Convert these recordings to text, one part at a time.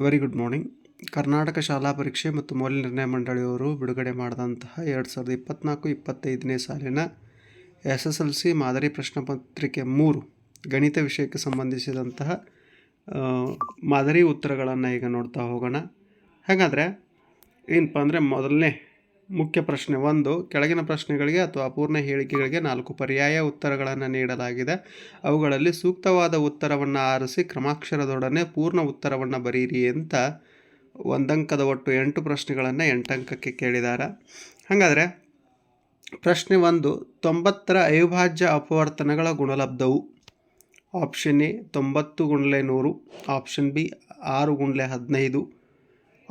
Very good morning Karnataka ಶಾಲಾ ಪರೀಕ್ಷೆ ಮತ್ತು ಮೌಲ್ಯ ನಿರ್ಣಯ ಮಂಡಳಿಯವರು ಬಿಡುಗಡೆ ಮಾಡಿದಂತಹ ಎರಡು ಸಾವಿರದ ಇಪ್ಪತ್ತ್ನಾಲ್ಕು ಇಪ್ಪತ್ತೈದನೇ ಸಾಲಿನ ಎಸ್ ಎಸ್ ಎಲ್ ಸಿ ಮಾದರಿ ಪ್ರಶ್ನೆ ಪತ್ರಿಕೆ ಮೂರು ಗಣಿತ ವಿಷಯಕ್ಕೆ ಸಂಬಂಧಿಸಿದಂತಹ ಮಾದರಿ ಉತ್ತರಗಳನ್ನು ಈಗ ನೋಡ್ತಾ ಹೋಗೋಣ. ಹಾಗಾದರೆ, ಏನಪ್ಪ ಅಂದರೆ ಮೊದಲನೇ ಮುಖ್ಯ ಪ್ರಶ್ನೆ ಒಂದು, ಕೆಳಗಿನ ಪ್ರಶ್ನೆಗಳಿಗೆ ಅಥವಾ ಅಪೂರ್ಣ ಹೇಳಿಕೆಗಳಿಗೆ ನಾಲ್ಕು ಪರ್ಯಾಯ ಉತ್ತರಗಳನ್ನು ನೀಡಲಾಗಿದೆ. ಅವುಗಳಲ್ಲಿ ಸೂಕ್ತವಾದ ಉತ್ತರವನ್ನು ಆರಿಸಿ ಕ್ರಮಾಕ್ಷರದೊಡನೆ ಪೂರ್ಣ ಉತ್ತರವನ್ನು ಬರೀರಿ ಅಂತ ಒಂದಂಕದ ಒಟ್ಟು ಎಂಟು ಪ್ರಶ್ನೆಗಳನ್ನು ಎಂಟಂಕಕ್ಕೆ ಕೇಳಿದ್ದಾರೆ ಹಾಗಾದರೆ ಪ್ರಶ್ನೆ ಒಂದು, ತೊಂಬತ್ತರ ಅವಿಭಾಜ್ಯ ಅಪವರ್ತನಗಳ ಗುಣಲಬ್ಧವು? ಆಪ್ಷನ್ ಎ, ತೊಂಬತ್ತು ಗುಂಡ್ಲೆ ನೂರು, ಆಪ್ಷನ್ ಬಿ, ಆರು ಗುಂಡ್ಲೆ ಹದಿನೈದು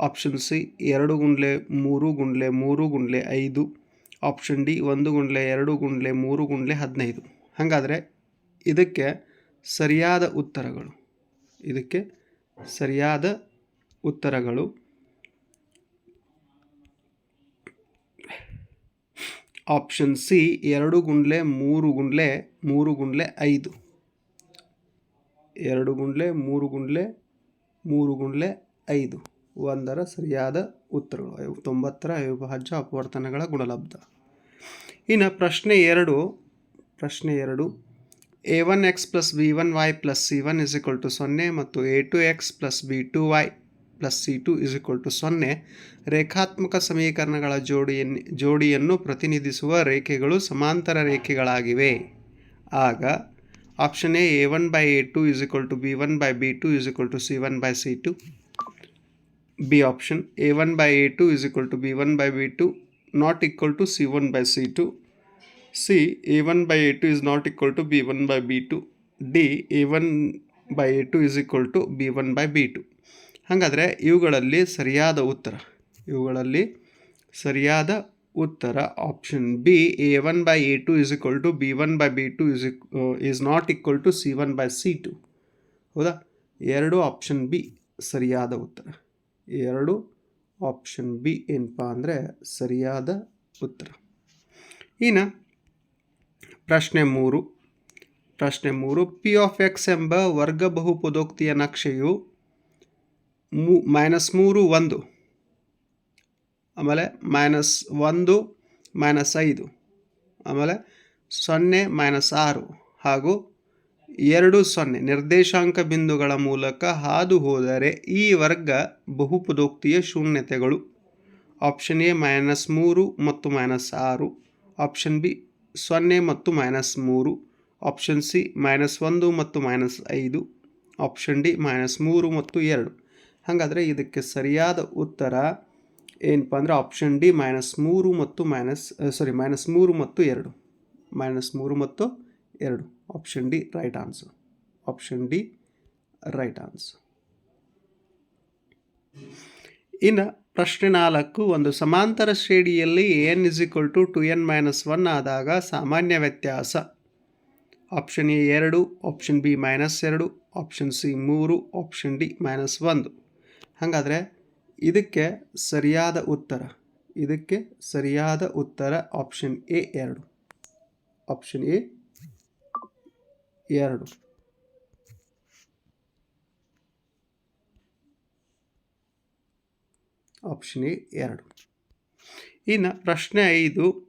ಆಪ್ಷನ್ ಸಿ ಎರಡು ಗುಂಡ್ಲೆ ಮೂರು ಗುಂಡ್ಲೆ ಮೂರು ಗುಂಡ್ಲೆ ಐದು. ಆಪ್ಷನ್ ಡಿ ಒಂದು ಗುಂಡ್ಲೆ ಎರಡು ಗುಂಡ್ಲೆ ಮೂರು ಗುಂಡ್ಲೆ ಹದಿನೈದು. ಹಾಗಾದರೆ ಇದಕ್ಕೆ ಸರಿಯಾದ ಉತ್ತರಗಳು. ಇದಕ್ಕೆ ಸರಿಯಾದ ಉತ್ತರಗಳು. ಆಪ್ಷನ್ ಸಿ ಎರಡು ಗುಂಡ್ಲೆ ಮೂರು ಗುಂಡ್ಲೆ ಮೂರು ಗುಂಡ್ಲೆ ಐದು. ಎರಡು ಗುಂಡ್ಲೆ ಮೂರು ಗುಂಡ್ಲೆ ಮೂರು ಗುಂಡ್ಲೆ ಐದು. ಒಂದರ ಸರಿಯಾದ ಉತ್ತರಗಳು. ತೊಂಬತ್ತರ ಅವಿಭಾಜ್ಯ ಅಪವರ್ತನಗಳ ಗುಣಲಬ್ಧ. ಇನ್ನು ಪ್ರಶ್ನೆ ಎರಡು ಪ್ರಶ್ನೆ ಎರಡು. A one X plus B one Y plus C one is equal to ಸೊನ್ನೆ ಮತ್ತು A two X plus B two Y plus C two is equal to ಸೊನ್ನೆ. ರೇಖಾತ್ಮಕ ಸಮೀಕರಣಗಳ ಜೋಡಿಯನ್ನು ಜೋಡಿಯನ್ನು ಪ್ರತಿನಿಧಿಸುವ ರೇಖೆಗಳು ಸಮಾಂತರ ರೇಖೆಗಳಾಗಿವೆ. ಆಗ option A A one by A two is equal to B one by B two is equal to C one by C two one by B two not equal to C one by C two C A one by A two is not equal to B one by B two D A one by A two is equal to B one by B two ಹಾಗಾದರೆ ಇವುಗಳಲ್ಲಿ ಸರಿಯಾದ ಉತ್ತರ ಇವುಗಳಲ್ಲಿ ಸರಿಯಾದ ಉತ್ತರ option B A one by A two is equal to B one by B two is is not equal to C one by C two ಹೌದಾ ಎರಡು option B ಸರಿಯಾದ ಉತ್ತರ ಎರಡು ಆಪ್ಷನ್ ಬಿ ಏನಪ್ಪ ಅಂದರೆ ಸರಿಯಾದ ಉತ್ತರ. ಇನ್ನು ಪ್ರಶ್ನೆ ಮೂರು. ಪ್ರಶ್ನೆ ಮೂರು ಪಿ ಆಫ್ ಎಕ್ಸ್ ಎಂಬ ವರ್ಗ ಬಹುಪದೋಕ್ತಿಯ ನಕ್ಷೆಯು ಮೂ ಮೈನಸ್ ಮೂರು, ಒಂದು. ಆಮೇಲೆ ಮೈನಸ್ ಒಂದು ಮೈನಸ್ ಐದು. ಆಮೇಲೆ ಸೊನ್ನೆ ಮೈನಸ್ ಆರು. ಹಾಗೂ ಎರಡು ಸೊನ್ನೆ. ನಿರ್ದೇಶಾಂಕ ಬಿಂದುಗಳ ಮೂಲಕ ಹಾದು ಹೋದರೆ ಈ ವರ್ಗ ಬಹುಪದೋಕ್ತಿಯ ಶೂನ್ಯತೆಗಳು. ಆಪ್ಷನ್ ಎ ಮೈನಸ್ ಮೂರು ಮತ್ತು ಮೈನಸ್ ಆರು. ಆಪ್ಷನ್ ಬಿ ಸೊನ್ನೆ ಮತ್ತು ಮೈನಸ್ ಮೂರು. ಆಪ್ಷನ್ ಸಿ ಮೈನಸ್ ಒಂದು ಮತ್ತು ಮೈನಸ್ ಐದು. ಆಪ್ಷನ್ ಡಿ ಮೈನಸ್ ಮೂರು ಮತ್ತು ಎರಡು. ಹಾಗಾದರೆ ಇದಕ್ಕೆ ಸರಿಯಾದ ಉತ್ತರ ಏನಪ್ಪ ಅಂದರೆ ಆಪ್ಷನ್ ಡಿ ಮೈನಸ್ ಮೂರು ಮತ್ತು ಮೈನಸ್ ಸಾರಿ ಮೈನಸ್ ಮೂರು ಮತ್ತು ಎರಡು. ಮೈನಸ್ ಮೂರು ಮತ್ತು ಎರಡು. Option D right answer option D right answer ಇನ್ನು ಪ್ರಶ್ನೆ ನಾಲ್ಕು, ಒಂದು ಸಮಾಂತರ ಶ್ರೇಣಿಯಲ್ಲಿ N is equal to two N minus one ಆದಾಗ ಸಾಮಾನ್ಯ ವ್ಯತ್ಯಾಸ. ಆಪ್ಷನ್ ಎ ಎರಡು ಆಪ್ಷನ್ ಬಿ ಮೈನಸ್ ಎರಡು ಆಪ್ಷನ್ ಸಿ ಮೂರು ಆಪ್ಷನ್ ಡಿ ಮೈನಸ್ ಒಂದು. ಹಾಗಾದರೆ ಇದಕ್ಕೆ ಸರಿಯಾದ ಉತ್ತರ. ಇದಕ್ಕೆ ಸರಿಯಾದ ಉತ್ತರ ಆಪ್ಷನ್ ಎ ಎರಡು. ಆಪ್ಷನ್ ಎ ಎರಡು. ಆಪ್ಷನ್ ಎ ಎರಡು. ಇನ್ನು ಪ್ರಶ್ನೆ ಐದು.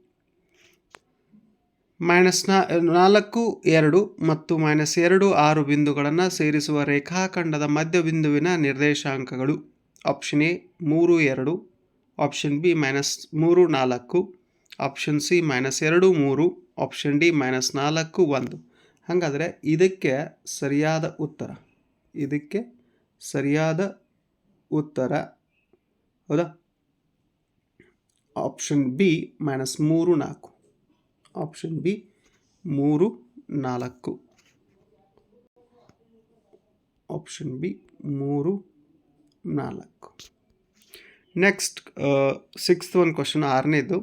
ಮೈನಸ್ ನಾ ನಾಲ್ಕು, ಎರಡು ಮತ್ತು ಮೈನಸ್ ಎರಡು ಆರು ಬಿಂದುಗಳನ್ನು ಸೇರಿಸುವ ರೇಖಾಖಂಡದ ಮಧ್ಯಬಿಂದುವಿನ ನಿರ್ದೇಶಾಂಕಗಳು. ಆಪ್ಷನ್ ಎ ಮೂರು, ಎರಡು. ಆಪ್ಷನ್ ಬಿ ಮೈನಸ್ ಮೂರು, ನಾಲ್ಕು. ಆಪ್ಷನ್ ಸಿ ಮೈನಸ್ ಎರಡು, ಮೂರು. ಆಪ್ಷನ್ ಡಿ ಮೈನಸ್ ನಾಲ್ಕು, ಒಂದು. ಹಾಗಾದರೆ ಇದಕ್ಕೆ ಸರಿಯಾದ ಉತ್ತರ. ಇದಕ್ಕೆ ಸರಿಯಾದ ಉತ್ತರ. ಹೌದಾ? ಆಪ್ಷನ್ ಬಿ ಮೈನಸ್ ಮೂರು ನಾಲ್ಕು. ಆಪ್ಷನ್ ಬಿ ಮೂರು ನಾಲ್ಕು. ಆಪ್ಷನ್ ಬಿ ಮೂರು ನಾಲ್ಕು. ನೆಕ್ಸ್ಟ್ ಸಿಕ್ಸ್ತ್ ಒಂದು ಕ್ವಶನ್ ಆರನೇದು.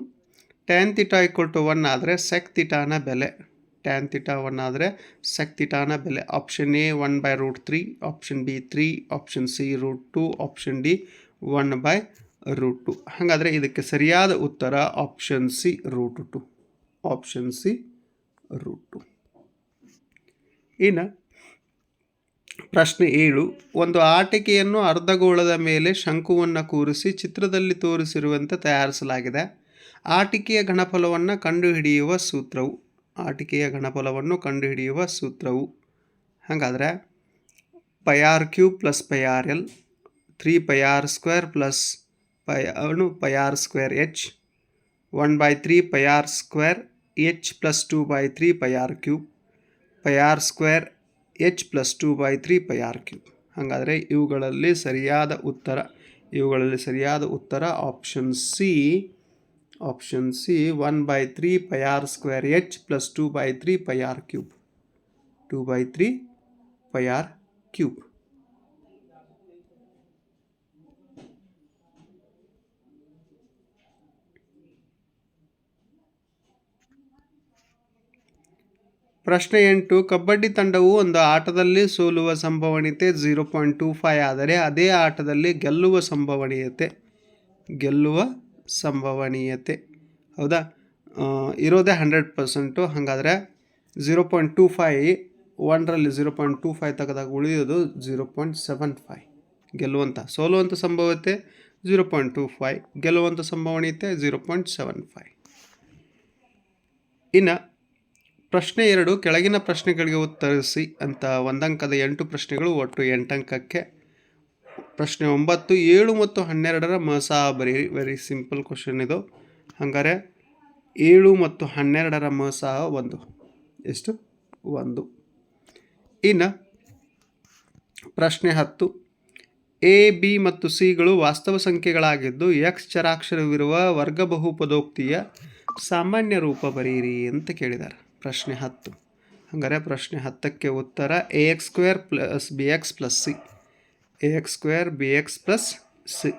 Tan theta equal to one ಆದರೆ ಸೆಕ್ ತಿಟಾನ ಬೆಲೆ ಟ್ಯಾನ್ ತಿಟಾ ಒನ್ ಆದರೆ ಸೆಕ್ ತಿಟಾನ ಬೆಲೆ option A one by root three option B three option C root two option D one by root two ಹಾಗಾದರೆ ಇದಕ್ಕೆ ಸರಿಯಾದ ಉತ್ತರ option C root two option C root two ಇನ್ನು ಪ್ರಶ್ನೆ ಏಳು. ಒಂದು ಆಟಿಕೆಯನ್ನು ಅರ್ಧಗೋಳದ ಮೇಲೆ ಶಂಕುವನ್ನು ಕೂರಿಸಿ ಚಿತ್ರದಲ್ಲಿ ತೋರಿಸಿರುವಂತೆ ತಯಾರಿಸಲಾಗಿದೆ. ಆಟಿಕೆಯ ಘನಫಲವನ್ನು ಕಂಡುಹಿಡಿಯುವ ಸೂತ್ರವು ಆಟಿಕೆಯ ಘನಫಲವನ್ನು ಕಂಡುಹಿಡಿಯುವ ಸೂತ್ರವು. ಹಾಗಾದರೆ pi R cube plus pi R L three pi R square plus pi Anu pi R square H one by three pi R square H plus two by three pi R cube pi R square H plus two by three pi R cube ಹಾಗಾದರೆ, ಇವುಗಳಲ್ಲಿ ಸರಿಯಾದ ಉತ್ತರ, ಇವುಗಳಲ್ಲಿ ಸರಿಯಾದ ಉತ್ತರ option C option C one by three pi R square H plus two by three pi R cube two by three pi R cube ಪ್ರಶ್ನೆ ಎಂಟು ಕಬಡ್ಡಿ ತಂಡವು ಒಂದು ಆಟದಲ್ಲಿ ಸೋಲುವ ಸಂಭವನೀಯತೆ ಝೀರೋ ಪಾಯಿಂಟ್ ಟೂ ಫೈ ಆದರೆ ಅದೇ ಆಟದಲ್ಲಿ ಗೆಲ್ಲುವ ಸಂಭವನೀಯತೆ. ಗೆಲ್ಲುವ ಸಂಭವನೀಯತೆ. ಹೌದಾ? ಇರೋದೇ ಹಂಡ್ರೆಡ್ ಪರ್ಸೆಂಟು ಹಾಗಾದರೆ ಝೀರೋ ಪಾಯಿಂಟ್ ಟೂ ಫೈ ಒನ್ರಲ್ಲಿ ಝೀರೋ ಪಾಯಿಂಟ್ ಟೂ ಫೈ ತೆಗೆದಾಗ ಉಳಿಯೋದು ಝೀರೋ ಪಾಯಿಂಟ್ ಸೆವೆನ್ ಫೈ ಗೆಲ್ಲುವಂಥ ಸೋಲುವಂಥ ಸಂಭವತೆ ಝೀರೋ ಪಾಯಿಂಟ್ ಟೂ ಫೈ ಗೆಲ್ಲುವಂಥ ಸಂಭವನೀಯತೆ ಝೀರೋ ಪಾಯಿಂಟ್ ಸೆವೆನ್ ಫೈ ಇನ್ನು ಪ್ರಶ್ನೆ ಎರಡು, ಕೆಳಗಿನ ಪ್ರಶ್ನೆಗಳಿಗೆ ಉತ್ತರಿಸಿ ಅಂತ ಒಂದಂಕದ ಎಂಟು ಪ್ರಶ್ನೆಗಳು ಒಟ್ಟು ಎಂಟಂಕಕ್ಕೆ ಪ್ರಶ್ನೆ ಒಂಬತ್ತು, ಏಳು ಮತ್ತು ಹನ್ನೆರಡರ ಮಸ ಬರಿ ವೆರಿ ಸಿಂಪಲ್ ಕ್ವಶನ್ ಇದು. ಹಂಗಾರೆ, ಏಳು ಮತ್ತು ಹನ್ನೆರಡರ ಮಸ ಒಂದು. ಎಷ್ಟು? ಒಂದು. ಇನ್ನು, ಪ್ರಶ್ನೆ ಹತ್ತು. ಎ, ಬಿ ಮತ್ತು ಸಿಗಳು ವಾಸ್ತವ ಸಂಖ್ಯೆಗಳಾಗಿದ್ದು ಎಕ್ಸ್ ಚರಾಕ್ಷರವಿರುವ ವರ್ಗ ಬಹುಪದೋಕ್ತಿಯ ಸಾಮಾನ್ಯ ರೂಪ ಬರೀರಿ ಅಂತ ಕೇಳಿದ್ದಾರೆ ಪ್ರಶ್ನೆ ಹತ್ತು. ಹಂಗಾರೆ ಪ್ರಶ್ನೆ ಹತ್ತಕ್ಕೆ ಉತ್ತರ A X square plus B X plus C A X square B X plus C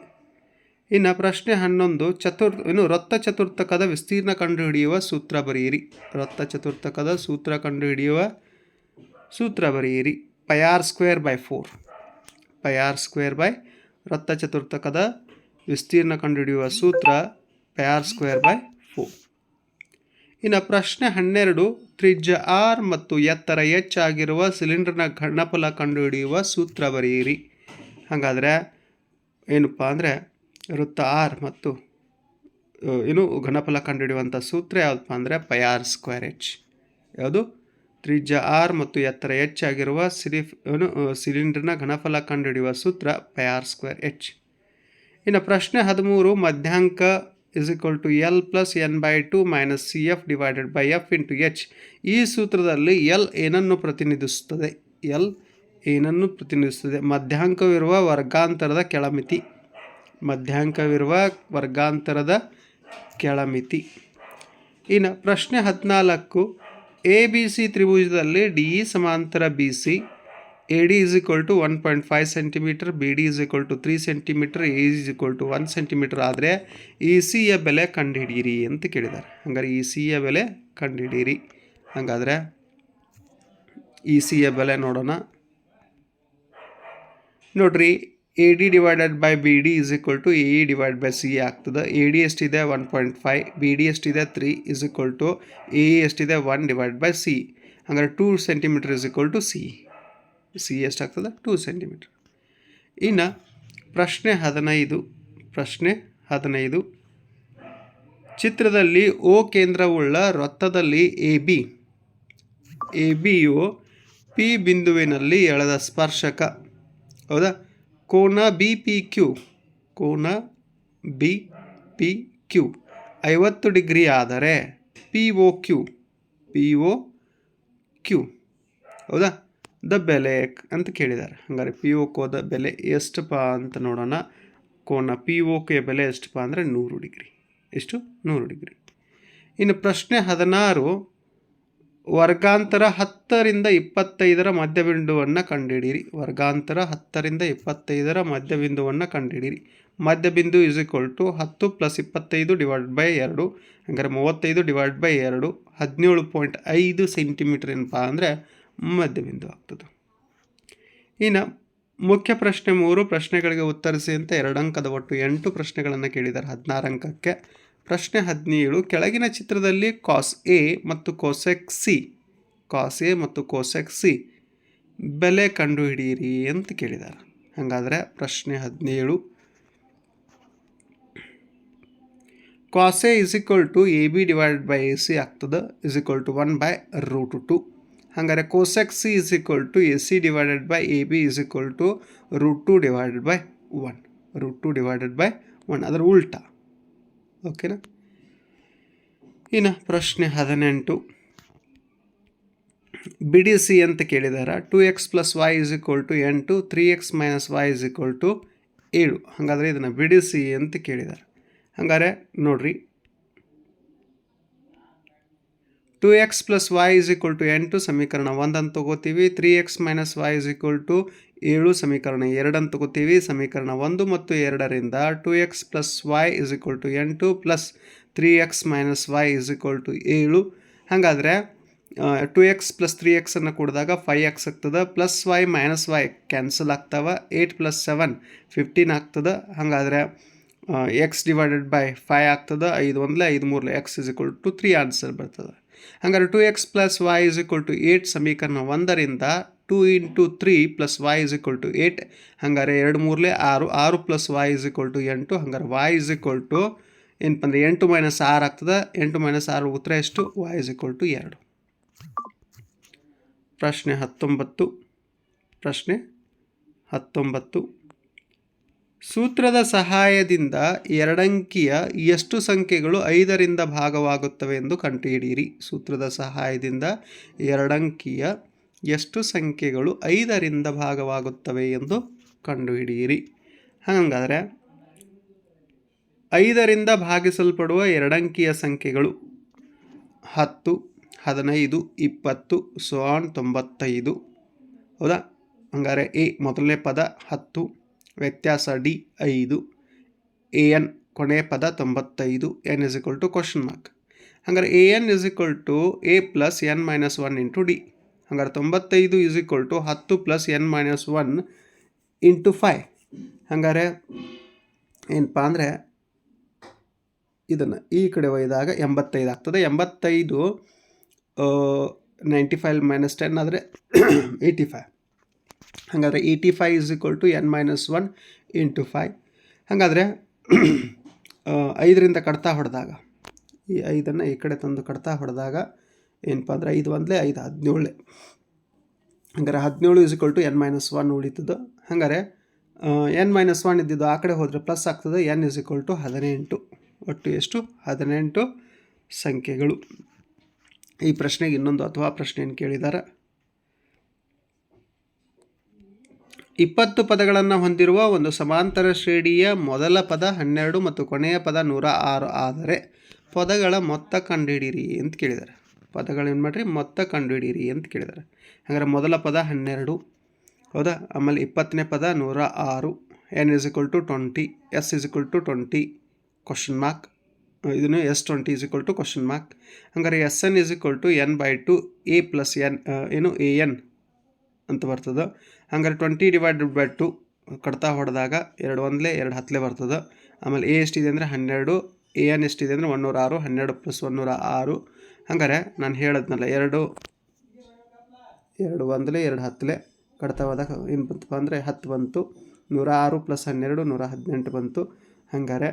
ಇನ್ನು ಪ್ರಶ್ನೆ ಹನ್ನೊಂದು, ಚತುರ್, ಇನ್ನು ವೃತ್ತ ಚತುರ್ಥಕದ ವಿಸ್ತೀರ್ಣ ಕಂಡುಹಿಡಿಯುವ ಸೂತ್ರ ಬರೆಯಿರಿ. ವೃತ್ತ ಚತುರ್ಥಕದ ಸೂತ್ರ ಕಂಡುಹಿಡಿಯುವ ಸೂತ್ರ ಬರೆಯಿರಿ. Pi r square by four pi r square by ವೃತ್ತ ಚತುರ್ಥಕದ ವಿಸ್ತೀರ್ಣ ಕಂಡುಹಿಡಿಯುವ ಸೂತ್ರ ಪಯಾರ್ ಸ್ಕ್ವೇರ್ ಬೈ ಫೋರ್ ಇನ್ನು ಪ್ರಶ್ನೆ ಹನ್ನೆರಡು, ತ್ರಿಜ್ಯ ಆರ್ ಮತ್ತು ಎತ್ತರ ಎಚ್ ಆಗಿರುವ ಸಿಲಿಂಡರ್ನ ಘನಫಲ ಕಂಡುಹಿಡಿಯುವ ಸೂತ್ರ ಬರೆಯಿರಿ. ಹಾಗಾದರೆ ಏನಪ್ಪ ಅಂದರೆ ವೃತ್ತ ಆರ್ ಮತ್ತು ಏನು ಘನಫಲ ಕಂಡುಹಿಡಿಯುವಂಥ ಸೂತ್ರ ಯಾವುದಪ್ಪ ಅಂದರೆ ಪೈ ಆರ್ ಸ್ಕ್ವೇರ್ ಎಚ್ ಯಾವುದು? ತ್ರಿಜ್ಯ ಆರ್ ಮತ್ತು ಎತ್ತರ ಎಚ್ ಆಗಿರುವ ಆ, ಸಿಲಿಂಡರ್ನ ಘನಫಲ ಕಂಡುಹಿಡಿಯುವ ಸೂತ್ರ ಪೈ ಆರ್ ಸ್ಕ್ವೇರ್ ಎಚ್ ಇನ್ನು ಪ್ರಶ್ನೆ ಹದಿಮೂರು ಮಧ್ಯಾಂಕ is equal to L plus N by two minus C F divided by F into H ಈ ಸೂತ್ರದಲ್ಲಿ ಎಲ್ ಏನನ್ನು ಪ್ರತಿನಿಧಿಸುತ್ತದೆ? ಎಲ್ ಏನನ್ನು ಪ್ರತಿನಿಧಿಸುತ್ತದೆ? ಮಧ್ಯಾಂಕವಿರುವ ವರ್ಗಾಂತರದ ಕೆಳಮಿತಿ. ಮಧ್ಯಾಂಕವಿರುವ ವರ್ಗಾಂತರದ ಕೆಳಮಿತಿ. ಇನ್ನು ಪ್ರಶ್ನೆ ಹದಿನಾಲ್ಕು. ಎ, ಬಿ, ಸಿ ತ್ರಿಭುಜದಲ್ಲಿ ಡಿ ಇ ಸಮಾಂತರ B C. A, D is equal to one point five centimetre, B, D is equal to three centimetre, A is equal to one centimetre ಆದರೆ ಇ ಸಿಯ ಬೆಲೆ ಕಂಡುಹಿಡಿಯಿರಿ ಅಂತ ಕೇಳಿದ್ದಾರೆ. ಹಂಗಾರೆ ಇ ಸಿಯ ಬೆಲೆ ಕಂಡುಹಿಡಿಯಿರಿ. ಹಾಗಾದರೆ ಇ ಸಿಯ ಬೆಲೆ ನೋಡೋಣ. ನೋಡ್ರಿ A D divided by B D is equal to A E divide by C ಆಗ್ತದೆ. ಎ ಡಿ ಎಷ್ಟಿದೆ? One point five B D ಎಷ್ಟಿದೆ? Three is equal to A E ಎಷ್ಟಿದೆ? ಒನ್ ಡಿವೈಡ್ ಬೈ ಸಿ ಹಂಗಾರೆ two centimetre is equal to C C ಎಷ್ಟಾಗ್ತದೆ? Two centimetre ಇನ್ನು ಪ್ರಶ್ನೆ ಹದಿನೈದು ಪ್ರಶ್ನೆ ಹದಿನೈದು. ಚಿತ್ರದಲ್ಲಿ ಓ ಕೇಂದ್ರವುಳ್ಳ ವೃತ್ತದಲ್ಲಿ ಎ ಬಿ ಎ ಬಿಯು ಪಿ ಬಿಂದುವಿನಲ್ಲಿ ಎಳೆದ ಸ್ಪರ್ಶಕ. ಹೌದಾ? ಕೋನ ಬಿ ಪಿ ಕ್ಯೂ ಕೋನ ಬಿ ಪಿ ಕ್ಯೂ ಐವತ್ತು ಡಿಗ್ರಿ ಆದರೆ P O Q P O Q ಹೌದಾ? ದ ಬೆಲೆ ಅಂತ ಕೇಳಿದ್ದಾರೆ. ಹಂಗಾರೆ ಪಿ ಒ ಕೋದ ಬೆಲೆ ಎಷ್ಟಪ್ಪ ಅಂತ ನೋಡೋಣ. ಕೋನ ಪಿ ಒ ಕೆ ಬೆಲೆ ಎಷ್ಟಪ್ಪ ಅಂದರೆ ನೂರು ಡಿಗ್ರಿ. ಎಷ್ಟು? ನೂರು ಡಿಗ್ರಿ. ಇನ್ನು ಪ್ರಶ್ನೆ ಹದಿನಾರು. ವರ್ಗಾಂತರ ಹತ್ತರಿಂದ ಇಪ್ಪತ್ತೈದರ ಮಧ್ಯಬಿಂದುವನ್ನು ಕಂಡುಹಿಡಿಯಿರಿ ವರ್ಗಾಂತರ ಹತ್ತರಿಂದ ಇಪ್ಪತ್ತೈದರ ಮಧ್ಯಬಿಂದುವನ್ನು ಕಂಡುಹಿಡಿಯಿರಿ ಮಧ್ಯಬಿಂದು ಇಸ್ ಈಕ್ವಲ್ ಟು ಹತ್ತು ಪ್ಲಸ್ ಇಪ್ಪತ್ತೈದು ಡಿವೈಡ್ ಬೈ ಎರಡು, ಹಂಗಾರೆ ಮೂವತ್ತೈದು ಡಿವೈಡ್ ಬೈ ಎರಡು, ಹದಿನೇಳು ಪಾಯಿಂಟ್ ಐದು ಸೆಂಟಿಮೀಟರ್ ಏನಪ್ಪ ಅಂದರೆ ಮಧ್ಯಬಿಂದು ಆಗ್ತದೆ. ಇನ್ನು ಮುಖ್ಯ ಪ್ರಶ್ನೆ ಮೂರು ಪ್ರಶ್ನೆಗಳಿಗೆ ಉತ್ತರಿಸಿ ಅಂತ ಎರಡು ಅಂಕದ ಒಟ್ಟು ಎಂಟು ಪ್ರಶ್ನೆಗಳನ್ನು ಕೇಳಿದ್ದಾರೆ. ಹದಿನಾರು ಅಂಕಕ್ಕೆ. ಪ್ರಶ್ನೆ ಹದಿನೇಳು, ಕೆಳಗಿನ ಚಿತ್ರದಲ್ಲಿ ಕಾಸ್ ಎ ಮತ್ತು ಕೋಸೆಕ್ ಸಿ ಕಾಸ್ ಎ ಮತ್ತು ಕೋಸೆಕ್ ಸಿ ಬೆಲೆ ಕಂಡುಹಿಡಿಯಿರಿ ಅಂತ ಕೇಳಿದ್ದಾರೆ. ಹಾಗಾದರೆ ಪ್ರಶ್ನೆ ಹದಿನೇಳು. Cos A is equal to A B divide by A C ಆಗ್ತದೆ is equal to one by root two ಹಾಗಾದರೆ cosec C is equal to A C divided by A B is equal to root two divided by one root two divided by one ಅದರ ಉಲ್ಟಾ. ಓಕೆನಾ? ಇನ್ನು ಪ್ರಶ್ನೆ ಹದಿನೆಂಟು. ಬಿಡಿಸಿ ಅಂತ ಕೇಳಿದಾರ? Two x plus y is equal to ಎಂಟು three x minus y is equal to ಏಳು. ಹಾಗಾದರೆ ಇದನ್ನು ಬಿಡಿಸಿ ಅಂತ ಕೇಳಿದ್ದಾರೆ ಹಾಗಾದ್ರೆ ನೋಡ್ರಿ. Two X plus Y is equal to ಎಂಟು ಸಮೀಕರಣ ಒಂದಂತ ತಗೋತೀವಿ. Three X minus Y is equal to ಏಳು ಸಮೀಕರಣ ಎರಡಂತ ತಗೋತೀವಿ. ಸಮೀಕರಣ ಒಂದು ಮತ್ತು ಎರಡರಿಂದ two X plus Y is equal to ಎಂಟು plus three X minus Y is equal to ಏಳು. ಹಾಗಾದರೆ ಟು ಎಕ್ಸ್ ಪ್ಲಸ್ ತ್ರೀ ಎಕ್ಸನ್ನು ಕೂಡಿದಾಗ ಫೈ ಎಕ್ಸ್ ಆಗ್ತದೆ plus y minus y cancel ಆಗ್ತವೆ ಏಯ್ಟ್ ಪ್ಲಸ್ ಸೆವೆನ್ ಫಿಫ್ಟೀನ್ ಆಗ್ತದೆ. ಹಾಗಾದರೆ ಎಕ್ಸ್ ಡಿವೈಡೆಡ್ ಬೈ ಫೈ ಆಗ್ತದೆ, ಐದು ಒಂದಲೇ ಐದು ಮೂರಲೆ X is equal to three answer ಬರ್ತದೆ. ಹಾಗಾದ್ರೆ two X plus Y is equal to eight ಸಮೀಕರಣ ಒಂದರಿಂದ two into three plus Y is equal to eight ಹಂಗಾರೆ ಎರಡು ಮೂರಲೇ ಆರು ಆರು plus Y is equal to ಎಂಟು. ಹಂಗಾರೆ ವೈ ಇಸ್ ಈಕ್ವಲ್ ಟು ಏನಪ್ಪ ಅಂದರೆ ಎಂಟು ಮೈನಸ್ ಆರು ಆಗ್ತದೆ. ಎಂಟು ಮೈನಸ್ ಆರು ಉತ್ತರ ಎಷ್ಟು? ವೈ ಇಸ್ ಈಕ್ವಲ್ ಟು ಎರಡು. ಪ್ರಶ್ನೆ ಹತ್ತೊಂಬತ್ತು. ಪ್ರಶ್ನೆ ಹತ್ತೊಂಬತ್ತು. ಸೂತ್ರದ ಸಹಾಯದಿಂದ ಎರಡಂಕಿಯ ಎಷ್ಟು ಸಂಖ್ಯೆಗಳು ಐದರಿಂದ ಭಾಗವಾಗುತ್ತವೆ ಎಂದು ಕಂಡುಹಿಡಿಯಿರಿ. ಸೂತ್ರದ ಸಹಾಯದಿಂದ ಎರಡಂಕಿಯ ಎಷ್ಟು ಸಂಖ್ಯೆಗಳು ಐದರಿಂದ ಭಾಗವಾಗುತ್ತವೆ ಎಂದು ಕಂಡುಹಿಡಿಯಿರಿ. ಹಾಗಾದರೆ ಐದರಿಂದ ಭಾಗಿಸಲ್ಪಡುವ ಎರಡಂಕಿಯ ಸಂಖ್ಯೆಗಳು ಹತ್ತು, ಹದಿನೈದು, ಇಪ್ಪತ್ತು ಸೋನ್ ತೊಂಬತ್ತೈದು. ಹೌದಾ? ಹಂಗಾರೆ ಎ ಮೊದಲನೇ ಪದ ಹತ್ತು ವ್ಯತ್ಯಾಸ ಡಿ ಐದು. ಎ ಎನ್ ಕೊನೆ ಪದ ತೊಂಬತ್ತೈದು. N is equal to question mark ಹಂಗಾರೆ A N is equal to A plus N minus one into D. ಹಂಗಾರೆ ತೊಂಬತ್ತೈದು ಇಸ್ ಇಕ್ವಲ್ ಟು ಹತ್ತು plus N minus one into five ಹಂಗಾರೆ ಏನಪ್ಪ ಅಂದರೆ ಇದನ್ನು ಈ ಕಡೆ ಒಯ್ದಾಗ ಎಂಬತ್ತೈದು ಆಗ್ತದೆ. ಎಂಬತ್ತೈದು ನೈಂಟಿ ಫೈವ್ ಮೈನಸ್ ಟೆನ್ ಆದರೆ ಏಯ್ಟಿ ಫೈವ್ ಹಾಗಾದರೆ eighty five is equal to N minus one into five ಹಾಗಾದರೆ ಐದರಿಂದ ಕಡ್ತಾ ಹೊಡೆದಾಗ, ಈ ಐದನ್ನು ಈ ಕಡೆ ತಂದು ಕಡ್ತಾ ಹೊಡೆದಾಗ ಏನಪ್ಪ ಅಂದರೆ ಐದು ಒಂದಲೇ ಐದು, ಹದಿನೇಳೆ. ಹಂಗಾರೆ ಹದಿನೇಳು is equal to N minus one ಉಳಿತದ್ದು ಹಾಗಾರೆ ಎನ್ ಮೈನಸ್ ಒನ್ ಇದ್ದಿದ್ದು ಆ ಕಡೆ ಹೋದರೆ ಪ್ಲಸ್ ಆಗ್ತದೆ ಎನ್ ಇಸ್ ಈಕ್ವಲ್ ಟು ಹದಿನೆಂಟು. ಒಟ್ಟು ಎಷ್ಟು? ಹದಿನೆಂಟು ಸಂಖ್ಯೆಗಳು. ಈ ಪ್ರಶ್ನೆಗೆ ಇನ್ನೊಂದು ಅಥವಾ ಪ್ರಶ್ನೆಯನ್ನು ಕೇಳಿದ್ದಾರೆ ಇಪ್ಪತ್ತು ಪದಗಳನ್ನು ಹೊಂದಿರುವ ಒಂದು ಸಮಾಂತರ ಶ್ರೇಣಿಯ ಮೊದಲ ಪದ ಹನ್ನೆರಡು ಮತ್ತು ಕೊನೆಯ ಪದ ನೂರ ಆರು ಆದರೆ ಪದಗಳ ಮೊತ್ತ ಕಂಡುಹಿಡಿಯಿರಿ ಅಂತ ಕೇಳಿದ್ದಾರೆ. ಪದಗಳೇನು ಮಾಡಿರಿ? ಮೊತ್ತ ಕಂಡುಹಿಡಿಯಿರಿ ಅಂತ ಕೇಳಿದ್ದಾರೆ. ಹಾಗಾದ್ರೆ ಮೊದಲ ಪದ ಹನ್ನೆರಡು, ಹೌದಾ? ಆಮೇಲೆ ಇಪ್ಪತ್ತನೇ ಪದ ನೂರ ಆರು n is equal to twenty S is equal to twenty question mark ಇದನ್ನು S twenty is equal to question mark ಹಂಗಾರೆ S n is equal to n by two A plus n ಏನು ಎ ಎನ್ ಅಂತ ಬರ್ತದೆ? ಹಂಗಾರೆ twenty divided by two ಕಡ್ತಾ ಹೊಡೆದಾಗ ಎರಡು ಒಂದಲೇ ಎರಡು ಹತ್ತಲೇ ಬರ್ತದೆ. ಆಮೇಲೆ ಎ ಎಷ್ಟಿದೆ ಅಂದರೆ ಹನ್ನೆರಡು ಎ ಎನ್ ಎಷ್ಟಿದೆ ಅಂದರೆ ಒನ್ನೂರ ಆರು ಹನ್ನೆರಡು ಪ್ಲಸ್ ಒನ್ನೂರ ಆರು ಹಂಗಾರೆ ನಾನು ಹೇಳಿದ್ನಲ್ಲ, ಎರಡು ಎರಡು ಒಂದಲೇ ಎರಡು ಹತ್ತಲೇ ಕಡ್ತಾ ಹೋದಾಗ ಏನು ಬಂತಪ್ಪ ಅಂದರೆ ಹತ್ತು ಬಂತು ನೂರ ಆರು ಪ್ಲಸ್ ಹನ್ನೆರಡು, ನೂರ ಹದಿನೆಂಟು ಬಂತು. ಹಂಗಾರೆ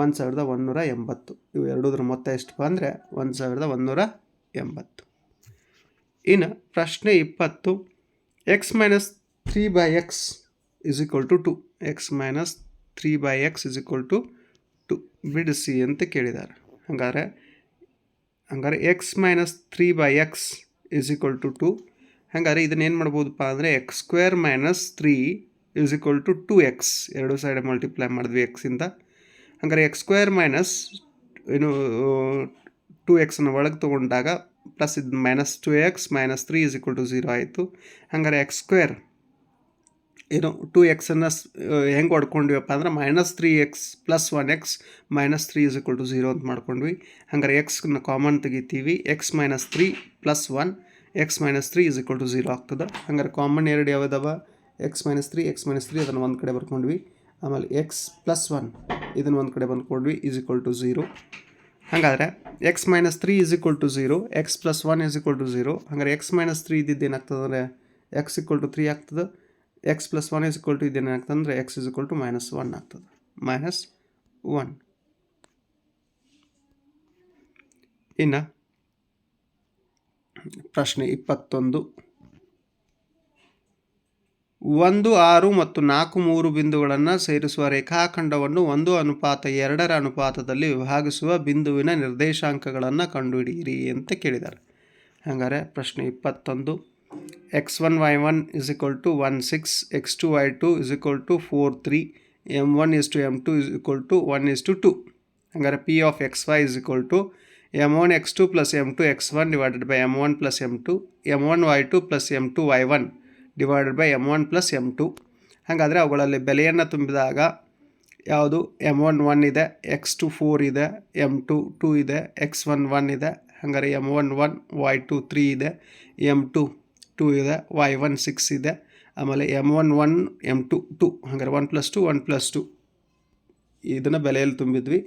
ಒಂದು ಸಾವಿರದ ಒಂದುನೂರ ಎಂಬತ್ತು. ಇವು ಎರಡೂದ್ರ ಮೊತ್ತ ಎಷ್ಟಪ್ಪ ಅಂದರೆ ಒಂದು ಸಾವಿರದ ಒಂದುನೂರ ಎಂಬತ್ತು. ಇನ್ನು ಪ್ರಶ್ನೆ ಇಪ್ಪತ್ತು x minus three by x is equal to two x minus three by x is equal to two ಬಿಡಿಸಿ ಅಂತ ಕೇಳಿದ್ದಾರೆ. ಹಂಗಾರೆ ಹಂಗಾರೆ x minus three by x is equal to two ಹಂಗಾರೆ ಇದನ್ನ ಏನು ಮಾಡ್ಬೋದಪ್ಪ ಅಂದರೆ x square minus three is equal to two x ಎರಡು ಸೈಡ್ ಮಲ್ಟಿಪ್ಲೈ ಮಾಡಿದ್ವಿ ಎಕ್ಸಿಂದ ಹಂಗಾರೆ ಎಕ್ಸ್ ಸ್ಕ್ವೇರ್ ಮೈನಸ್ ಏನು ಟು ಎಕ್ಸನ್ನು ಒಳಗೆ ತೊಗೊಂಡಾಗ ಪ್ಲಸ್ ಇದು minus two x minus three is equal to zero ಆಯಿತು. ಹಂಗಾರೆ ಎಕ್ಸ್ ಸ್ಕ್ವೇರ್ ಏನು ಟು ಎಕ್ಸನ್ನು ಹೆಂಗೆ ಹೊಡ್ಕೊಂಡ್ವಿಪ್ಪ ಅಂದ್ರೆ minus three x plus one x minus three is equal to zero ಅಂತ ಮಾಡ್ಕೊಂಡ್ವಿ. ಹಂಗಾರೆ ಎಕ್ಸ್ನ ಕಾಮನ್ ತೆಗಿತೀವಿ. X minus three plus one x minus three is equal to zero ಆಗ್ತದೆ. ಹಂಗಾರೆ ಕಾಮನ್ ಎರಡು ಯಾವ್ದವ? X minus three x minus three ಅದನ್ನು ಒಂದು ಕಡೆ ಬರ್ಕೊಂಡ್ವಿ. ಆಮೇಲೆ ಎಕ್ಸ್ ಪ್ಲಸ್ ಒನ್ ಇದನ್ನು ಒಂದು ಕಡೆ ಬಂದ್ಕೊಂಡ್ವಿ ಈಸ್ ಈಕ್ವಲ್ ಟು ಝೀರೋ ಹಾಗಾದರೆ x minus three is equal to zero x plus one is equal to zero ಹಂಗಾರೆ ಎಕ್ಸ್ ಮೈನಸ್ ತ್ರೀ ಇದ್ದಿದ್ದು ಏನಾಗ್ತದೆ ಅಂದರೆ ಎಕ್ಸ್ ಇಕ್ವಲ್ ಟು ತ್ರೀ ಆಗ್ತದೆ. X plus one is equal to ಇದೇನಾಗ್ತದೆ ಅಂದರೆ x is equal to minus one ಆಗ್ತದೆ. Minus one ಇನ್ನು ಪ್ರಶ್ನೆ ಇಪ್ಪತ್ತೊಂದು. ಒಂದು, ಆರು ಮತ್ತು ನಾಲ್ಕು, ಮೂರು ಬಿಂದುಗಳನ್ನು ಸೇರಿಸುವ ರೇಖಾಖಂಡವನ್ನು ಒಂದು ಅನುಪಾತ, ಎರಡರ ಅನುಪಾತದಲ್ಲಿ ವಿಭಾಗಿಸುವ ಬಿಂದುವಿನ ನಿರ್ದೇಶಾಂಕಗಳನ್ನು ಕಂಡುಹಿಡಿಯಿರಿ ಅಂತ ಕೇಳಿದ್ದಾರೆ. ಹಾಗಾದರೆ ಪ್ರಶ್ನೆ ಇಪ್ಪತ್ತೊಂದು. X one y one is equal to one six x two y two is equal to four three m one is to m two is equal to one is to two ಹಾಗಾದ್ರೆ P of x y is equal to m one x two plus m two x one divided by m one plus m two m one y two plus m two y one divided by m one plus m two ಹಾಗಾದರೆ ಅವುಗಳಲ್ಲಿ ಬೆಲೆಯನ್ನು ತುಂಬಿದಾಗ ಯಾವುದು? M one one ಇದೆ X two four ಇದೆ m two two ಇದೆ X one one ಇದೆ ಹಾಗಾದ್ರೆ m one one y two three ಇದೆ ಎಂ ಟು ಟೂ ಇದೆ ವೈ ಒನ್ ಸಿಕ್ಸ್ ಇದೆ, ಆಮೇಲೆ m one one m two two ಹಾಗಾದ್ರೆ one plus two one plus two ಇದನ್ನು ಬೆಲೆಯಲ್ಲಿ ತುಂಬಿದ್ವಿ.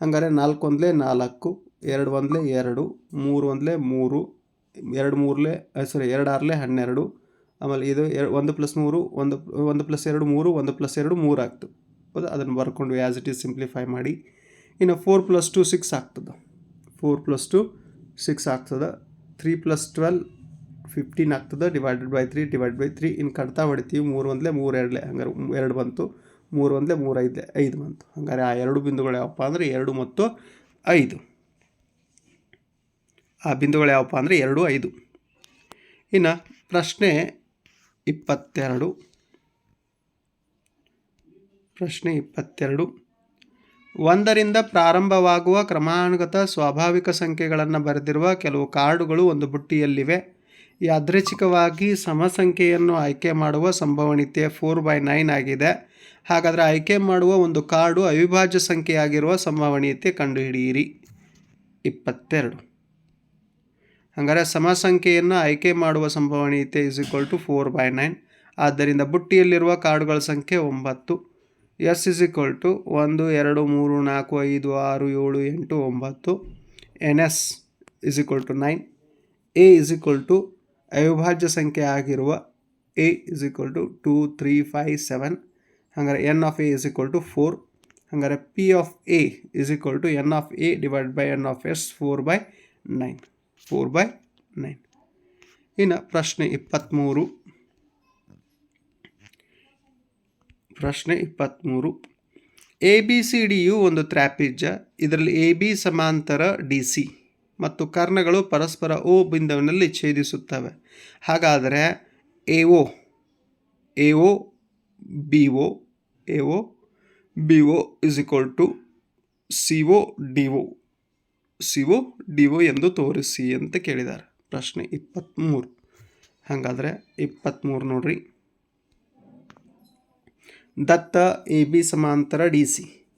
ಹಾಗಾದ್ರೆ ನಾಲ್ಕು ಒಂದಲೇ ನಾಲ್ಕು, ಎರಡು ಒಂದಲೇ ಎರಡು, ಮೂರು ಒಂದಲೇ ಮೂರು, ಎರಡು ಮೂರಲೇ ಸಾರಿ ಎರಡು ಆರಲೇ ಹನ್ನೆರಡು. ಆಮೇಲೆ ಇದು ಎರಡು ಒಂದು ಪ್ಲಸ್ ಮೂರು, ಒಂದು ಒಂದು ಪ್ಲಸ್ ಎರಡು ಮೂರು, ಒಂದು ಪ್ಲಸ್ ಎರಡು ಮೂರು ಆಗ್ತದೆ ಹೌದಾ? ಅದನ್ನು ಬರ್ಕೊಂಡು ಆ್ಯಸ್ ಇಟ್ ಈಸ್ ಸಿಂಪ್ಲಿಫೈ ಮಾಡಿ. ಇನ್ನು ಫೋರ್ ಪ್ಲಸ್ ಟು ಸಿಕ್ಸ್ ಆಗ್ತದೆ. ಫೋರ್ ಪ್ಲಸ್ ಟು ಸಿಕ್ಸ್ ಆಗ್ತದೆ. ತ್ರೀ ಪ್ಲಸ್ ಟ್ವೆಲ್ ಫಿಫ್ಟೀನ್ ಆಗ್ತದೆ divided by three divide by three ಇನ್ನು ಕಡ್ತಾ ಹೊಡಿತೀವಿ, ಮೂರು ಒಂದಲೇ ಮೂರು ಎರಡಲೇ. ಹಂಗಾರೆ ಎರಡು ಬಂತು, ಮೂರು ಒಂದಲೇ ಮೂರು ಐದಲೇ, ಐದು ಬಂತು. ಹಂಗಾರೆ ಆ ಎರಡು ಬಿಂದುಗಳು ಯಾವಪ್ಪ ಅಂದರೆ ಎರಡು ಮತ್ತು ಐದು. ಆ ಬಿಂದುಗಳು ಯಾವಪ್ಪ ಅಂದರೆ ಎರಡು, ಐದು. ಇನ್ನು ಪ್ರಶ್ನೆ ಇಪ್ಪತ್ತೆರಡು. ಪ್ರಶ್ನೆ ಇಪ್ಪತ್ತೆರಡು. ಒಂದರಿಂದ ಪ್ರಾರಂಭವಾಗುವ ಕ್ರಮಾನುಗತ ಸ್ವಾಭಾವಿಕ ಸಂಖ್ಯೆಗಳನ್ನು ಬರೆದಿರುವ ಕೆಲವು ಕಾರ್ಡುಗಳು ಒಂದು ಬುಟ್ಟಿಯಲ್ಲಿವೆ. ಯಾದೃಚ್ಛಿಕವಾಗಿ ಸಮ ಸಂಖ್ಯೆಯನ್ನು ಆಯ್ಕೆ ಮಾಡುವ ಸಂಭವನೀಯತೆ ಫೋರ್ ಬೈ ನೈನ್ ಆಗಿದೆ. ಹಾಗಾದರೆ ಆಯ್ಕೆ ಮಾಡುವ ಒಂದು ಕಾರ್ಡು ಅವಿಭಾಜ್ಯ ಸಂಖ್ಯೆಯಾಗಿರುವ ಸಂಭವನೀಯತೆ ಕಂಡುಹಿಡಿಯಿರಿ. ಇಪ್ಪತ್ತೆರಡು. ಹಾಗಾದರೆ ಸಮ ಸಂಖ್ಯೆಯನ್ನು ಆಯ್ಕೆ ಮಾಡುವ ಸಂಭವನೀಯತೆ is equal to four by nine ಆದ್ದರಿಂದ ಬುಟ್ಟಿಯಲ್ಲಿರುವ ಕಾರ್ಡುಗಳ ಸಂಖ್ಯೆ ಒಂಬತ್ತು. ಎಸ್ ಇಸ್ ಈಕ್ವಲ್ ಟು ಒಂದು, ಎರಡು, ಮೂರು, ನಾಲ್ಕು, ಐದು, ಆರು, ಏಳು, ಎಂಟು, ಒಂಬತ್ತು. N s is equal to nine a is equal to ಅವಿಭಾಜ್ಯ ಸಂಖ್ಯೆ ಆಗಿರುವ a is equal to two three five seven ಹಾಗಾದ್ರೆ n of a is equal to four ಹಾಗಾದ್ರೆ P of a is equal to n of a divide by n of s four by nine four by nine ಇನ್ನು ಪ್ರಶ್ನೆ ಇಪ್ಪತ್ತ್ಮೂರು. ಪ್ರಶ್ನೆ ಇಪ್ಪತ್ತ್ಮೂರು. A B C DU ಒಂದು ತ್ರಾಪಿಜ್ಯ. ಇದರಲ್ಲಿ A B ಸಮಾಂತರ ಡಿ ಸಿ ಮತ್ತು ಕರ್ಣಗಳು ಪರಸ್ಪರ ಓ ಬಿಂದುವಿನಲ್ಲಿ ಛೇದಿಸುತ್ತವೆ. ಹಾಗಾದರೆ A O A O, B O, A O, B O is equal to C O, D O, C O, D O ಎಂದು ತೋರಿಸಿ ಅಂತ ಕೇಳಿದ್ದಾರೆ. ಪ್ರಶ್ನೆ ಇಪ್ಪತ್ತ್ಮೂರು. ಹಾಗಾದರೆ ಇಪ್ಪತ್ತ್ಮೂರು ನೋಡ್ರಿ. ದತ್ತ ಎ ಬಿ ಸಮಾಂತರ ಡಿ ಸಿ.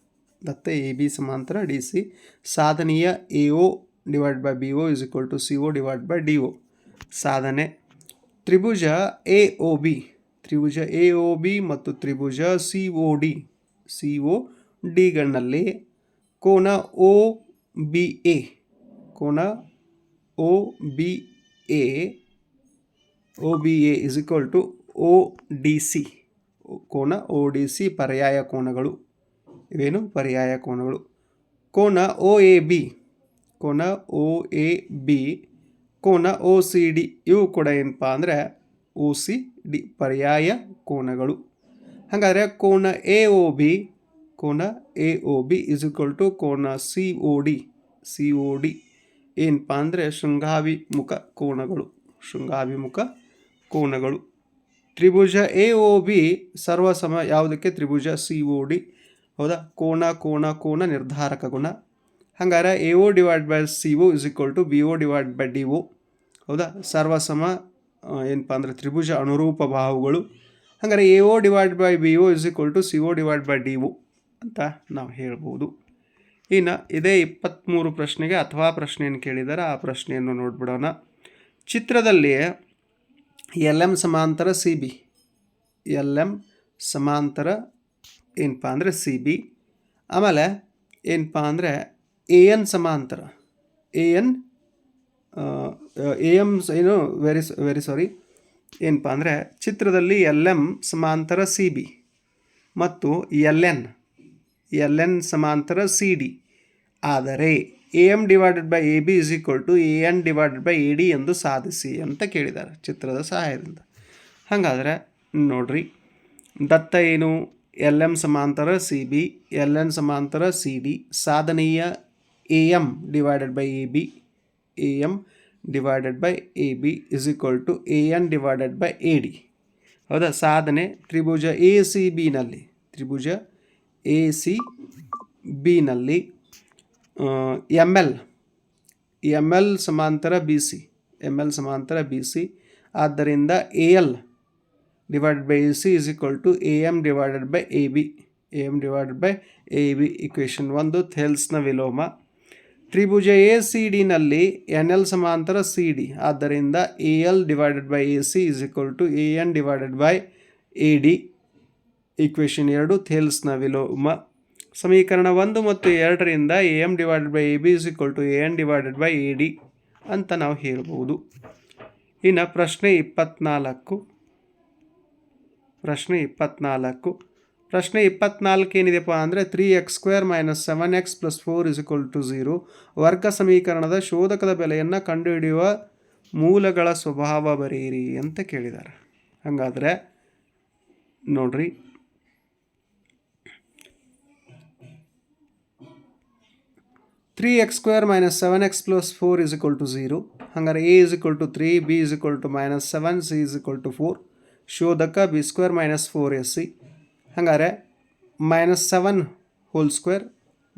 ದತ್ತ ಎ ಬಿ ಸಮಾಂತರ ಡಿ ಸಿ. ಸಾಧನೆಯ A O divide by B O is equal to C O divide by D O ಸಾಧನೆ. ತ್ರಿಭುಜ ಎ ಒ ಬಿ ತ್ರಿಭುಜ ಎ ಒ ಬಿ ಮತ್ತು ತ್ರಿಭುಜ C O D C O ಡಿಗಳಲ್ಲಿ ಕೋನ O B A ಕೋನ O B A O B A is equal to O D C ಕೋನ O D C ಪರ್ಯಾಯ ಕೋನಗಳು. ಇವೇನು? ಪರ್ಯಾಯ ಕೋನಗಳು. ಕೋನ ಒ ಎ ಬಿ ಕೋನ ಒ ಎ ಬಿ ಕೋನ ಒ ಸಿ ಡಿ ಇವು ಕೂಡ ಏನಪ್ಪ ಅಂದರೆ ಒ ಸಿ ಡಿ ಪರ್ಯಾಯ ಕೋನಗಳು. ಹಾಗಾದರೆ ಕೋನ ಎ ಒ ಬಿ ಕೋನ A O B is equal to ಕೋನ C O D C O D ಏನಪ್ಪ ಅಂದರೆ ಶೃಂಗಾಭಿಮುಖ ಕೋನಗಳು. ಶೃಂಗಾಭಿಮುಖ ಕೋನಗಳು. ತ್ರಿಭುಜ ಎ ಒ ಬಿ ಸರ್ವಸಮ ಯಾವುದಕ್ಕೆ? ತ್ರಿಭುಜ ಸಿ ಒ ಡಿ ಹೌದಾ? ಕೋನ ಕೋನ ಕೋನ ನಿರ್ಧಾರಕ ಗುಣ. ಹಂಗಾರೆ A O divide by C O is equal to B O divide by D O ಹೌದಾ? ಸರ್ವಸಮ ಏನಪ್ಪ ಅಂದರೆ ತ್ರಿಭುಜ ಅನುರೂಪ ಬಾಹುಗಳು ಹಂಗಾರೆ A O divide by B O is equal to C O divide by D O ಅಂತ ನಾವು ಹೇಳ್ಬೋದು. ಇನ್ನು ಇದೇ ಇಪ್ಪತ್ತ್ಮೂರು ಪ್ರಶ್ನೆಗೆ ಅಥವಾ ಪ್ರಶ್ನೆಯನ್ನು ಕೇಳಿದರೆ, ಆ ಪ್ರಶ್ನೆಯನ್ನು ನೋಡ್ಬಿಡೋಣ. ಚಿತ್ರದಲ್ಲಿ ಎಲ್ ಎಂ ಸಮಾಂತರ ಸಿ ಬಿ ಎಲ್ ಎಂ ಸಮಾಂತರ ಏನಪ್ಪ ಅಂದರೆ ಸಿ ಬಿ ಆಮೇಲೆ ಏನಪ್ಪ ಅಂದರೆ ಎ ಎನ್ ಸಮಾಂತರ. ಎ ಎನ್ ಎ ಎಂ ಏನು ವೆರಿ ವೆರಿ ಸಾರಿ ಏನಪ್ಪ ಅಂದರೆ ಚಿತ್ರದಲ್ಲಿ ಎಲ್ ಎಂ ಸಮಾಂತರ ಸಿ ಬಿ ಮತ್ತು ಎಲ್ ಎನ್ ಎಲ್ ಎನ್ ಸಮಾಂತರ ಸಿ ಡಿ. ಆದರೆ A M divided by A B is equal to A N divided by A D ಎಂದು ಸಾಧಿಸಿ ಅಂತ ಕೇಳಿದ್ದಾರೆ ಚಿತ್ರದ ಸಹಾಯದಿಂದ. ಹಾಗಾದರೆ ನೋಡ್ರಿ, ದತ್ತ ಏನು? ಎಲ್ ಎಂ ಸಮಾಂತರ ಸಿ ಬಿ, ಎಲ್ ಎನ್ ಸಮಾಂತರ ಸಿ ಡಿ. ಸಾಧನೆಯ A M divided by A B A M divided by A B is equal to A N divided by A D ಹೌದಾ? ಸಾಧನೆ ತ್ರಿಭುಜ ಎ ಸಿ ಬಿನಲ್ಲಿ ತ್ರಿಭುಜ A C ಬಿನಲ್ಲಿ M L M L ಸಮಾಂತರ B C M L ಸಮಾಂತರ B C ಆದ್ದರಿಂದ A L divided by A C is equal to A M divided by A B A M divided by A B equation ಒಂದು, ಥೆಲ್ಸ್ನ ವಿಲೋಮ. ತ್ರಿಭುಜ A C ಡಿನಲ್ಲಿ N L ಸಮಾಂತರ C D ಆದ್ದರಿಂದ A L divided by A C is equal to A N divided by A D equation ಎರಡು ಥೇಲ್ಸ್ನ ವಿಲೋಮ. ಸಮೀಕರಣ ಒಂದು ಮತ್ತು ಎರಡರಿಂದ A M divided by A B is equal to A N divided by A D ಅಂತ ನಾವು ಹೇಳ್ಬೋದು. ಇನ್ನು ಪ್ರಶ್ನೆ ಇಪ್ಪತ್ನಾಲ್ಕು. ಪ್ರಶ್ನೆ ಇಪ್ಪತ್ನಾಲ್ಕು. ಪ್ರಶ್ನೆ ಇಪ್ಪತ್ನಾಲ್ಕು ಏನಿದೆಪ್ಪ ಅಂದರೆ three x square minus seven x plus four is equal to zero ವರ್ಗ ಸಮೀಕರಣದ ಶೋಧಕದ ಬೆಲೆಯನ್ನು ಕಂಡುಹಿಡಿಯುವ ಮೂಲಗಳ ಸ್ವಭಾವ ಬರೆಯಿರಿ ಅಂತ ಕೇಳಿದ್ದಾರೆ. ಹಾಗಾದರೆ ನೋಡ್ರಿ. Three x square minus seven x plus four is equal to zero ಹಂಗಾರೆ a is equal to three b is equal to minus seven c is equal to four ಶೋಧಕ b square minus four s c ಹಂಗಾರೆ minus seven whole square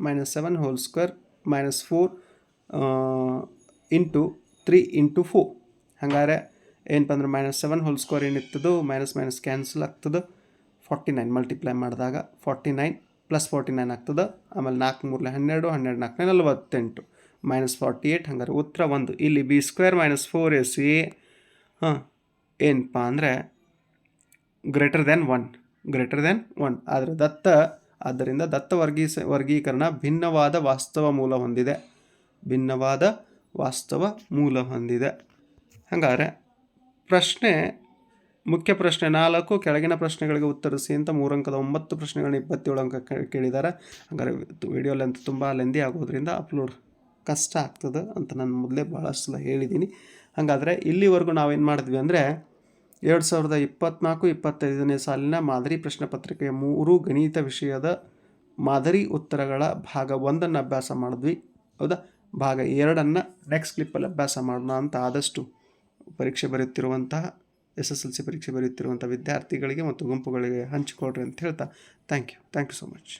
minus seven whole square minus four into three into four ಹಂಗಾರೆ ಏನಪ್ಪ ಅಂದ್ರೆ minus seven whole square ಏನಿರ್ತದೋ minus minus cancel ಆಗ್ತದೆ. Forty nine multiply ಮಾಡಿದಾಗ forty nine plus forty nine ಆಗ್ತದೆ. ಆಮೇಲೆ ನಾಲ್ಕು ಮೂರಲೆ ಹನ್ನೆರಡು ಹನ್ನೆರಡು ನಾಲ್ಕನೇ ನಲವತ್ತೆಂಟು. ಮೈನಸ್ ಫಾರ್ಟಿ ಏಯ್ಟ್ ಹಂಗಾರೆ ಉತ್ತರ ಒಂದು. ಇಲ್ಲಿ b square minus four a c ಹಾಂ ಏನಪ್ಪ ಅಂದರೆ greater than one greater than one ಆದರೆ ದತ್ತ, ಆದ್ದರಿಂದ ದತ್ತ ವರ್ಗೀಸ ವರ್ಗೀಕರಣ ಭಿನ್ನವಾದ ವಾಸ್ತವ ಮೂಲ ಹೊಂದಿದೆ. ಭಿನ್ನವಾದ ವಾಸ್ತವ ಮೂಲ ಹೊಂದಿದೆ. ಹಾಗಾದರೆ ಪ್ರಶ್ನೆ, ಮುಖ್ಯ ಪ್ರಶ್ನೆ ನಾಲ್ಕು, ಕೆಳಗಿನ ಪ್ರಶ್ನೆಗಳಿಗೆ ಉತ್ತರಿಸಿ ಅಂತ ಮೂರು ಅಂಕದ ಒಂಬತ್ತು ಪ್ರಶ್ನೆಗಳನ್ನ ಇಪ್ಪತ್ತೇಳು ಅಂಕ ಕೇಳಿದ್ದಾರೆ ಹಾಗಾದರೆ ವಿಡಿಯೋ ಲೆಂತ್ ತುಂಬ ಲೆಂದಿ ಆಗೋದ್ರಿಂದ ಅಪ್ಲೋಡ್ ಕಷ್ಟ ಆಗ್ತದೆ ಅಂತ ನಾನು ಮೊದಲೇ ಭಾಳಷ್ಟು ಸಲ ಹೇಳಿದ್ದೀನಿ. ಹಾಗಾದರೆ ಇಲ್ಲಿವರೆಗೂ ನಾವೇನು ಮಾಡಿದ್ವಿ ಅಂದರೆ ಎರಡು ಸಾವಿರದ ಇಪ್ಪತ್ತ್ನಾಲ್ಕು ಇಪ್ಪತ್ತೈದನೇ ಸಾಲಿನ ಮಾದರಿ ಪ್ರಶ್ನೆ ಪತ್ರಿಕೆಯ ಮೂರು ಗಣಿತ ವಿಷಯದ ಮಾದರಿ ಉತ್ತರಗಳ ಭಾಗ ಒಂದನ್ನು ಅಭ್ಯಾಸ ಮಾಡಿದ್ವಿ. ಹೌದಾ? ಭಾಗ ಎರಡನ್ನು ನೆಕ್ಸ್ಟ್ ಕ್ಲಿಪ್ಪಲ್ಲಿ ಅಭ್ಯಾಸ ಮಾಡೋಣ ಅಂತ ಆದಷ್ಟು ಪರೀಕ್ಷೆ ಬರೆಯುತ್ತಿರುವಂತಹ, ಎಸ್ ಎಸ್ ಎಲ್ ಸಿ ಪರೀಕ್ಷೆ ಬರೆಯುತ್ತಿರುವಂಥ ವಿದ್ಯಾರ್ಥಿಗಳಿಗೆ ಮತ್ತು ಗುಂಪುಗಳಿಗೆ ಹಂಚಿಕೊಡ್ರಿ ಅಂತ ಹೇಳ್ತಾ thank you thank you so much